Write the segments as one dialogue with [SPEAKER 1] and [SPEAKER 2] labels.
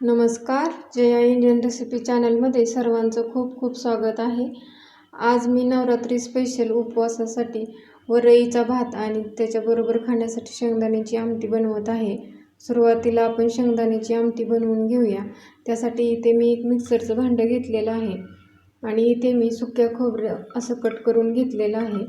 [SPEAKER 1] नमस्कार Jaya Indian recipe चॅनलमध्ये सर्वांचं खूप खूप स्वागत आहे. आज मी नवरात्री स्पेशल उपवासासाठी वरईचा भात आणि त्याच्याबरोबर खाण्यासाठी शेंगदाण्याची आमटी बनवत आहे. सुरुवातीला आपण शेंगदाण्याची आमटी बनवून घेऊया. त्यासाठी इथे मी एक मिक्सरचं भांडं घेतलेलं आहे आणि इथे मी सुक्या खोबरं असं कट करून घेतलेलं आहे.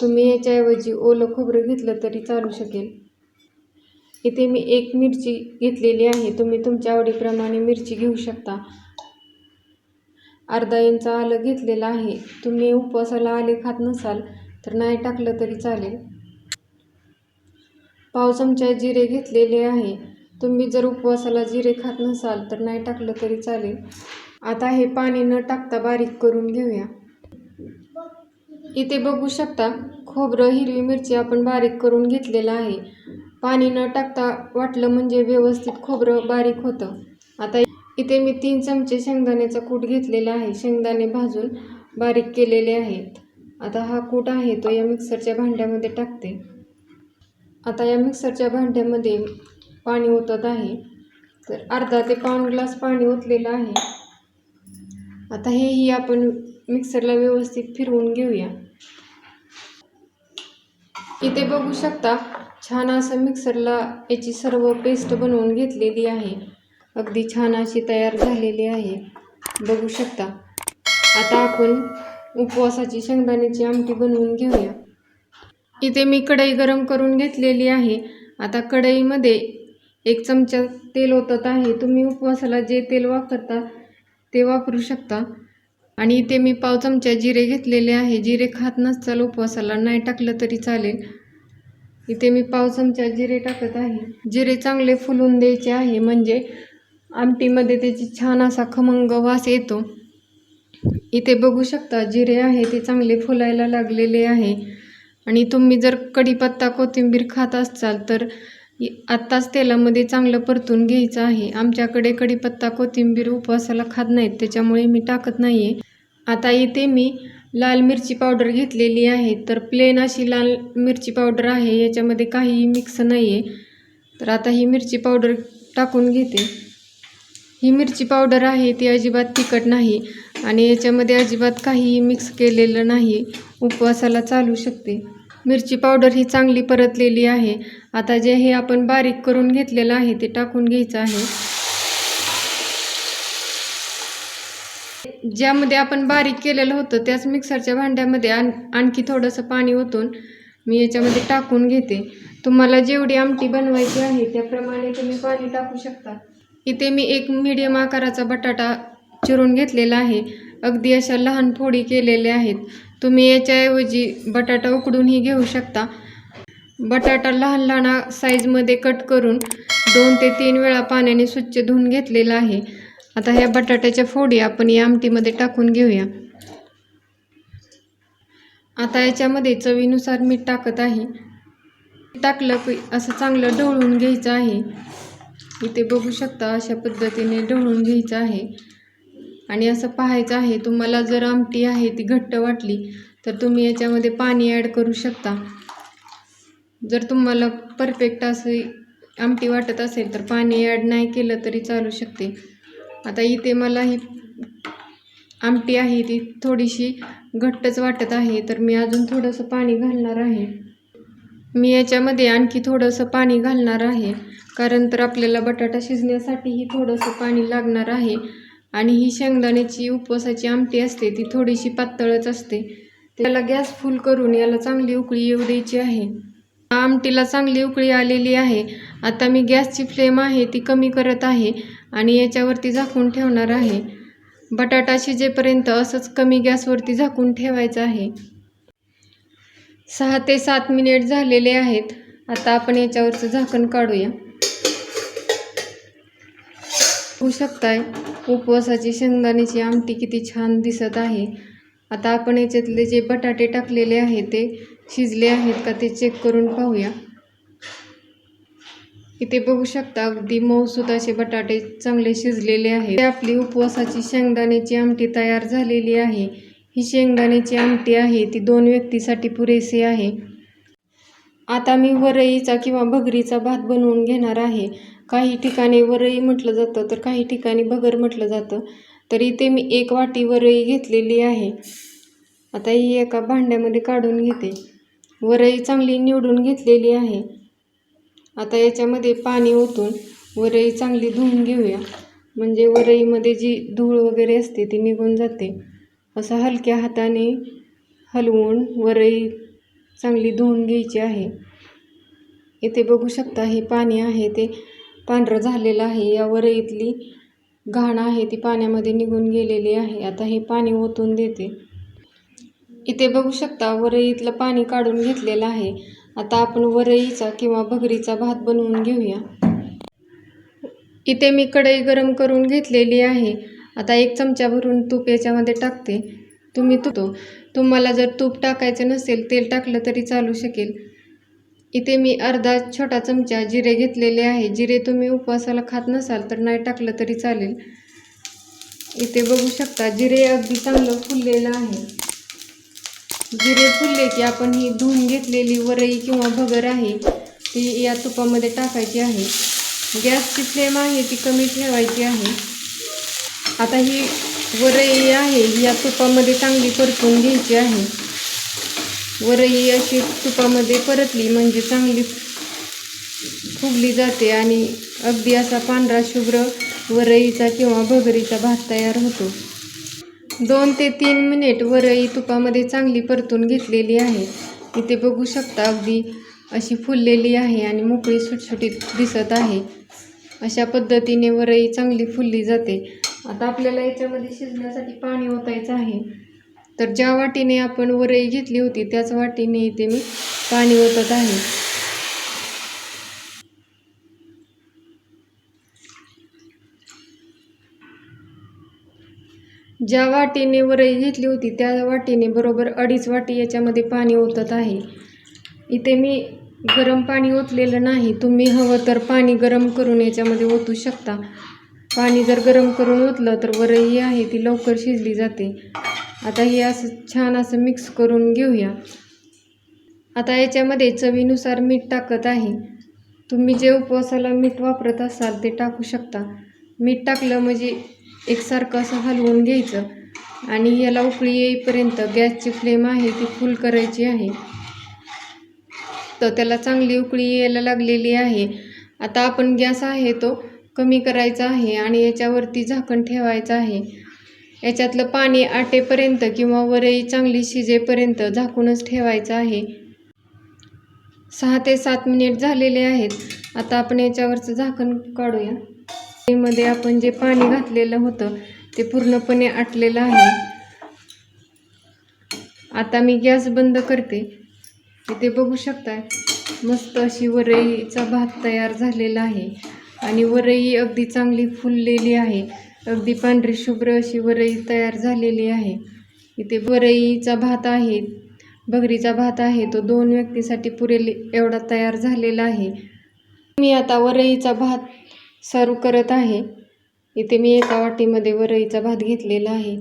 [SPEAKER 1] तुम्ही याच्याऐवजी ओलं खोबरं घेतलं तरी चालू शकेल. इथे मी एक मिरची घेतलेली आहे. तुम्ही तुमच्या आवडीप्रमाणे मिरची घेऊ शकता. अर्धा इंचा आलं घेतलेलं आहे. तुम्ही उपवासाला आले खात नसाल तर नाही टाकलं तरी चालेल. पाव चमचा जिरे घेतलेले आहे. तुम्ही जर उपवासाला जिरे खात नसाल तर नाही टाकलं तरी चालेल. आता हे पाणी न टाकता बारीक करून घेऊया. इथे बघू शकता खोबरं हिरवी मिरची आपण बारीक करून घेतलेलं आहे. पाणी न टाकता वाटलं म्हणजे व्यवस्थित खोबरं बारीक होतं. आता इथे मी तीन चमचे शेंगदाण्याचा कूट घेतलेला आहे. शेंगदाणे भाजून बारीक केलेले आहेत. आता हा कूट आहे तो या मिक्सरच्या भांड्यामध्ये टाकते. आता या मिक्सरच्या भांड्यामध्ये पाणी ओतत आहे. तर अर्धा ते पाऊण ग्लास पाणी ओतलेलं आहे. आता हेही आपण मिक्सरला व्यवस्थित फिरवून घेऊया. इथे बघू शकता छान असं मिक्सरला याची सर्व पेस्ट बनवून घेतलेली आहे. अगदी छान अशी तयार झालेली आहे. बघू शकता. आता आपण उपवासाची शेंगदाण्याची आमटी बनवून घेऊया. इथे मी कढई गरम करून घेतलेली आहे. आता कढईमध्ये एक चमचा तेल ओतत आहे. तुम्ही उपवासाला जे तेल वापरता ते वापरू शकता. आणि इथे मी पाव चमचा जिरे घेतलेले आहे. जिरे खात नसताल उपवासाला नाही टाकलं तरी चालेल. इथे मी पाव चमचा जिरे टाकत आहे. जिरे चांगले फुलून द्यायचे आहे म्हणजे आमटीमध्ये त्याची छान असा खमंग वास येतो. इथे बघू शकता जिरे आहे ते चांगले फुलायला लागलेले आहे. आणि तुम्ही जर कढीपत्ता कोथिंबीर खात असाल तर आत्ताच तेलामध्ये चांगलं परतून घ्यायचं आहे. आमच्याकडे कढीपत्ता कोथिंबीर उपवासाला खात नाहीत त्याच्यामुळे मी टाकत नाही आहे आता इथे मी लाल मिरची पावडर घेतलेली आहे. तर प्लेन अशी लाल मिरची पावडर आहे. याच्यामध्ये काहीही मिक्स नाही आहे तर आता ही मिरची पावडर टाकून घेते. ही मिरची पावडर आहे ती अजिबात तिखट नाही आणि याच्यामध्ये अजिबात काहीही मिक्स केलेलं नाही. उपवासाला चालू शकते. मिरची पावडर ही चांगली परतलेली आहे. आता जे हे आपण बारीक करून घेतलेलं आहे ते टाकून घ्यायचं आहे. ज्यामध्ये आपण बारीक केलेलं होतं त्याच मिक्सरच्या भांड्यामध्ये आण आणखी थोडंसं पाणी ओतून मी याच्यामध्ये टाकून घेते. तुम्हाला जेवढी आमटी बनवायची आहे त्याप्रमाणे तुम्ही पाणी टाकू शकता. इथे मी एक मीडियम आकाराचा बटाटा चिरून घेतलेला आहे. अगदी अशा लहान फोडी केलेल्या आहेत. तुम्ही याच्याऐवजी बटाटा उकडूनही घेऊ शकता. बटाटा लहान लहान साईजमध्ये कट करून दोन ते तीन वेळा पाण्याने स्वच्छ धुवून घेतलेला आहे. आता ह्या बटाट्याच्या फोडी आपण या आमटीमध्ये टाकून घेऊया. आता याच्यामध्ये चवीनुसार मीठ टाकत आहे. टाकलं की असं चांगलं ढवळून घ्यायचं आहे. इथे बघू शकता अशा पद्धतीने ढवळून घ्यायचं आहे. आणि असं पाहायचं आहे तुम्हाला जर आमटी आहे ती घट्ट वाटली तर तुम्ही याच्यामध्ये पाणी ॲड करू शकता. जर तुम्हाला परफेक्ट असं आमटी वाटत असेल तर पाणी ॲड नाही केलं तरी चालू शकते. आता इथे मला ही आमटी आहे ती थोडीशी घट्टच वाटत आहे तर मी अजून थोडंसं पाणी घालणार आहे. मी याच्यामध्ये आणखी थोडंसं पाणी घालणार आहे कारण तर आपल्याला बटाटा शिजण्यासाठीही थोडंसं पाणी लागणार आहे आणि ही शेंगदाण्याची उपवासाची आमटी असते ती थोडीशी पातळच असते. त्याला गॅस फुल करून याला चांगली उकळी येऊ द्यायची आहे. आमटीला चांगली उकळी आलेली आहे. आता मी गॅसची फ्लेम आहे ती कमी करत आहे आणि याच्यावरती झाकून ठेवणार आहे. बटाटा शिजेपर्यंत असंच कमी गॅसवरती झाकून ठेवायचं आहे. सहा ते सात मिनिट झालेले आहेत. आता आपण याच्यावरचं झाकण काढूया. होऊ शकताय उपवासाची शेंगदाण्याची आमटी किती छान दिसत आहे. आता आपण याच्यातले जे बटाटे टाकलेले आहे ते शिजले आहेत का ते चेक करून पाहूया. इथे बघू शकता अगदी मऊसूत असे बटाटे चांगले शिजलेले आहेत. आपली उपवासाची शेंगदाण्याची आमटी तयार झालेली आहे. ही शेंगदाण्याची आमटी आहे ती दोन व्यक्तीसाठी पुरेसे आहे. आता मी वरईचा किंवा भगरीचा भात बनवून घेणार आहे. काही ठिकाणी वरई म्हटलं जातं तर काही ठिकाणी भगर म्हटलं जातं. तर इथे मी एक वाटी वरई घेतलेली आहे. आता ही एका भांड्यामध्ये काढून घेते. वरई चांगली निवडून घेतलेली आहे. आता याच्यामध्ये पाणी ओतून वरई चांगली धुवून घेऊया. म्हणजे वरईमध्ये जी धूळ वगैरे असते ती निघून जाते. असं हलक्या हाताने हलवून वरई चांगली धुवून घ्यायची आहे. इथे बघू शकता हे पाणी आहे ते पांढरं झालेलं आहे. या वरईतली घाण आहे ती पाण्यामध्ये निघून गेलेली आहे. आता हे पाणी ओतून देते. इथे बघू शकता वरईतलं पाणी काढून घेतलेलं आहे. आता आपण वरईचा किंवा भगरीचा भात बनवून घेऊया. इथे मी कढई गरम करून घेतलेली आहे. आता एक चमचा भरून तूप याच्यामध्ये टाकते. तुम्ही तो. तुम्हाला जर तूप टाकायचं नसेल तेल टाकलं तरी चालू शकेल. इथे मी अर्धा छोटा चमचा जिरे घेतलेले आहे. जिरे तुम्ही उपवासाला खात नसाल तर नाही टाकलं तरी चालेल. इथे बघू शकता जिरे अगदी चांगलं फुललेलं आहे. जिरे फुलले की आपण ही धुवून घेतलेली वरई किंवा भगर आहे ती या तुपामध्ये टाकायची आहे. गॅसची फ्लेम आहे ती कमी ठेवायची आहे. आता ही वरई आहे ही या तुपामध्ये चांगली परतून घ्यायची आहे. वरई अशी तुपामध्ये परतली म्हणजे चांगली फुगली जाते आणि अगदी असा पांढरा शुभ्र वरईचा किंवा भगरीचा भात तयार होतो. दोन ते तीन मिनिट वरई तुपामध्ये चांगली परतून घेतलेली आहे. इथे बघू शकता अगदी अशी फुललेली आहे आणि मोकळी सुटसुटीत दिसत आहे. अशा पद्धतीने वरई चांगली फुलली जाते. आता आपल्याला याच्यामध्ये शिजण्यासाठी पाणी ओतायचं आहे. तर ज्या वाटीने आपण वरई घेतली होती त्याच वाटीने इथे मी पाणी ओतत आहे. ज्या वाटीने वरई घेतली होती त्या वाटीने बरोबर अडीच वाटी याच्यामध्ये पाणी ओतत आहे. इथे मी गरम पाणी ओतलेलं नाही. तुम्ही हवं तर पाणी गरम करून याच्यामध्ये ओतू शकता. पाणी जर गरम करून ओतलं तर वरई आहे ती लवकर शिजली जाते. आता हे असं छान असं मिक्स करून घेऊया. आता याच्यामध्ये चवीनुसार मीठ टाकत आहे. तुम्ही जे उपवासाला मीठ वापरत असाल ते टाकू शकता. मीठ टाकलं म्हणजे एकसारखं असं हलवून घ्यायचं आणि याला उकळी येईपर्यंत गॅसची फ्लेम आहे ती फुल करायची आहे. तर त्याला चांगली उकळी यायला लागलेली आहे. आता आपण गॅस आहे तो कमी करायचा आहे आणि याच्यावरती झाकण ठेवायचं आहे. याच्यातलं पाणी आटेपर्यंत किंवा वरई चांगली शिजेपर्यंत झाकूनच ठेवायचं आहे. सहा ते सात मिनिट झालेले आहेत. आता आपण याच्यावरचं झाकण काढूया. मध्ये आपण जे पाणी घातलेलं होतं ते पूर्णपणे आटलेलं आहे. आता मी गॅस बंद करते. इथे बघू शकताय मस्त अशी वरईचा भात तयार झालेला आहे. आणि वरई अगदी चांगली फुललेली आहे. अगदी पांढरी शुभ्र अशी वरई तयार झालेली आहे. इथे वरईचा भात आहे भगरीचा भात आहे. तो दोन व्यक्तीसाठी पुरेल एवढा तयार झालेला आहे. मी आता वरईचा भात सर्व करत आहे. इथे मी एका वाटीमध्ये वरईचा भात घेतलेला आहे.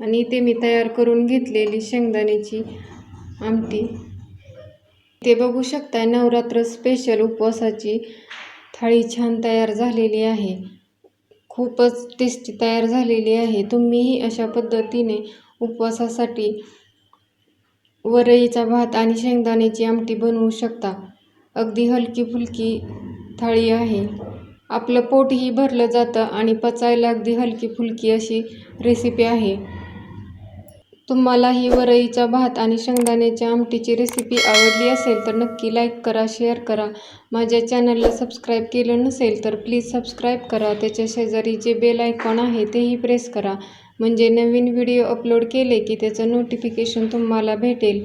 [SPEAKER 1] आणि इथे मी तयार करून घेतलेली शेंगदाण्याची आमटी. ते बघू शकता नवरात्र स्पेशल उपवासाची थाळी छान तयार झालेली आहे. खूपच टेस्टी तयार झालेली आहे. तुम्हीही अशा पद्धतीने उपवासासाठी वरईचा भात आणि शेंगदाण्याची आमटी बनवू शकता. अगदी हलकी फुलकी थाळी आहे. आपलं पोटही भरलं जातं आणि पचायला अगदी हलकी फुलकी अशी रेसिपी आहे. तुम्हाला ही वरईचा भात आणि शेंगदाण्याच्या आमटीची रेसिपी आवडली असेल तर नक्की लाईक करा शेअर करा. माझ्या चॅनलला सबस्क्राईब केलं नसेल तर प्लीज सबस्क्राईब करा. त्याच्या शेजारी जे बेल आयकॉन आहे तेही प्रेस करा. म्हणजे नवीन व्हिडिओ अपलोड केले की त्याचं नोटिफिकेशन तुम्हाला भेटेल.